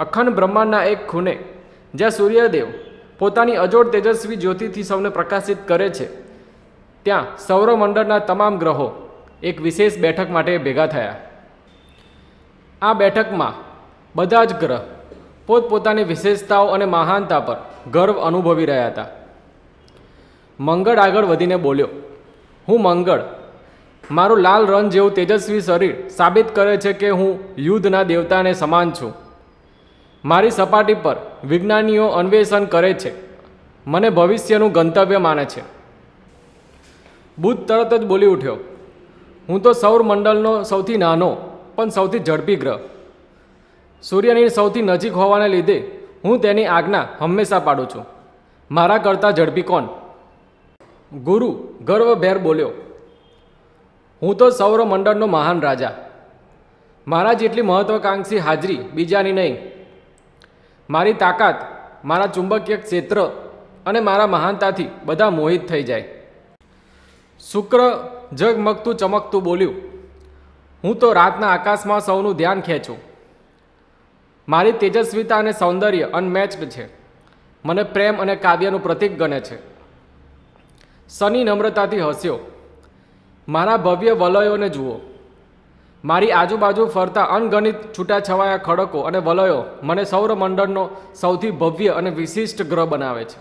અખંડ બ્રહ્માંડના એક ખૂણે, જ્યાં સૂર્યદેવ પોતાની અજોડ તેજસ્વી જ્યોતિથી સૌને પ્રકાશિત કરે છે. ત્યાં સૌરમંડળના તમામ ગ્રહો એક વિશેષ બેઠક માટે ભેગા થયા. આ બેઠકમાં બધા જ ગ્રહ પોતપોતાની વિશેષતાઓ અને મહાનતા પર ગર્વ અનુભવી રહ્યા હતા. મંગળ આગળ વધીને બોલ્યો, હું મંગળ. મારું લાલ રન જેવું તેજસ્વી શરીર સાબિત કરે છે કે હું યુદ્ધના દેવતાને સમાન છું. મારી સપાટી પર વિજ્ઞાનીઓ અન્વેષણ કરે છે. મને ભવિષ્યનું ગંતવ્ય માને છે. બુદ્ધ તરત જ બોલી ઉઠ્યો. હું તો સૌરમંડળનો સૌથી નાનો, પણ સૌથી ઝડપી ગ્રહ. સૂર્યની સૌથી નજીક હોવાને લીધે હું તેની આજ્ઞા હંમેશા પાડું છું. મારા કરતાં ઝડપી કોણ? ગુરુ ગર્વભેર બોલ્યો. હું તો સૌરમંડળનો મહાન રાજા. મારા જેટલી મહત્વાકાંક્ષી હાજરી બીજાની નહીં. મારી તાકાત, મારા ચુંબકીય ક્ષેત્ર અને મારા મહાનતાથી બધા મોહિત થઈ જાય. શુક્ર ઝગમગતું ચમકતું બોલ્યું, હું તો રાતના આકાશમાં સૌનું ધ્યાન ખેંચું. મારી તેજસ્વીતા અને સૌંદર્ય અનમેચ્ડ છે. મને પ્રેમ અને કાવ્યનું પ્રતીક ગણે છે. શનિ નમ્રતાથી હસ્યો, મારા ભવ્ય વલયોને જુઓ. મારી આજુબાજુ ફરતા અનગણિત છૂટાછવાયા ખડકો અને વલયો મને સૌરમંડળનો સૌથી ભવ્ય અને વિશિષ્ટ ગ્રહ બનાવે છે.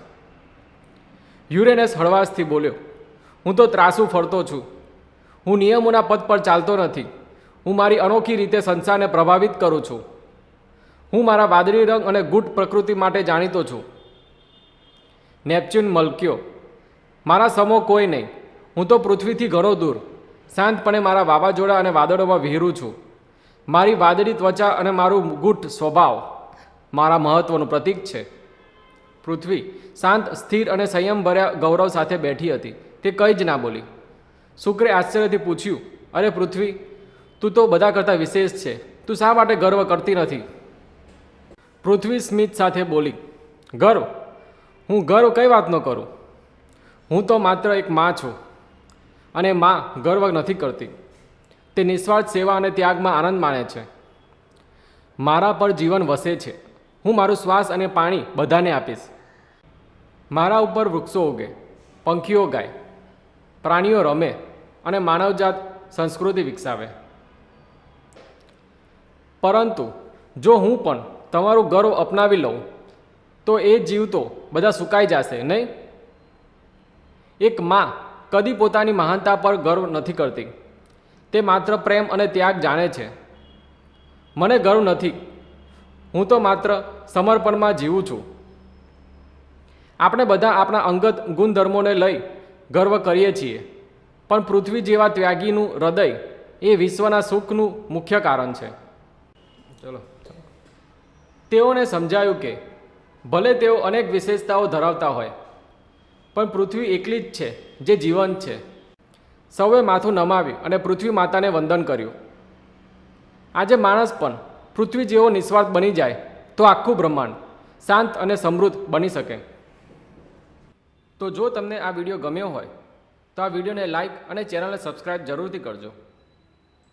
યુરેનસ હળવાશથી બોલ્યો, હું તો ત્રાસુ ફરતો છું. હું નિયમોના પદ પર ચાલતો નથી. હું મારી અનોખી રીતે સંસારને પ્રભાવિત કરું છું. હું મારા વાદળી રંગ અને ગુટ પ્રકૃતિ માટે જાણીતો છું. નેપચ્યુન મલક્યો, મારા સમો કોઈ નહીં. હું તો પૃથ્વીથી ઘણો દૂર. શાંતપણે મારા વાવાઝોડા અને વાદળોમાં વિહરું છું. મારી વાદળી ત્વચા અને મારું ગુટ સ્વભાવ મારા મહત્વનું પ્રતીક છે. પૃથ્વી શાંત, સ્થિર અને સંયમભર્યા ગૌરવ સાથે બેઠી હતી. તે કંઈ જ ના બોલી. શુક્રે આશ્ચર્યથી પૂછ્યું, અરે પૃથ્વી, તું તો બધા કરતાં વિશેષ છે. તું શા માટે ગર્વ કરતી નથી? પૃથ્વી સ્મિત સાથે બોલી, ગર્વ? હું ગર્વ કઈ વાતનો કરું? હું તો માત્ર એક માં છું. અને માં ગર્વ નથી કરતી. તે નિસ્વાર્થ સેવા અને ત્યાગમાં આનંદ માણે છે. મારા પર જીવન વસે છે. હું મારું શ્વાસ અને પાણી બધાને આપીશ. મારા ઉપર વૃક્ષો ઉગે, પંખીઓ ગાય, પ્રાણીઓ રમે અને માનવજાત સંસ્કૃતિ વિકસાવે. પરંતુ જો હું પણ તમારું ગર્વ અપનાવી લઉં, તો એ જીવ તો બધા સુકાઈ જશે, નહીં? એક માં કદી પોતાની મહાનતા પર ગર્વ નથી કરતી. તે માત્ર પ્રેમ અને ત્યાગ જાણે છે. મને ગર્વ નથી. હું તો માત્ર સમર્પણમાં જીવું છું. આપણે બધા આપણા અંગત ગુણધર્મોને લઈ ગર્વ કરીએ છીએ. પણ પૃથ્વી જેવા ત્યાગીનું હૃદય એ વિશ્વના સુખનું મુખ્ય કારણ છે. ચલો. તેઓને સમજાયું કે ભલે તેઓ અનેક વિશેષતાઓ ધરાવતા હોય પણ પૃથ્વી એકલી જ છે, જે જીવંત છે. સૌએ માથું નમાવ્યું અને પૃથ્વી માતાને વંદન કર્યું. આજે માણસ પણ પૃથ્વી જેવો નિસ્વાર્થ બની જાય તો આખું બ્રહ્માંડ શાંત અને સમૃદ્ધ બની શકે. તો જો તમને આ વીડિયો ગમ્યો હોય, તો આ વિડીયોને લાઇક અને ચેનલને સબસ્ક્રાઈબ જરૂરથી કરજો.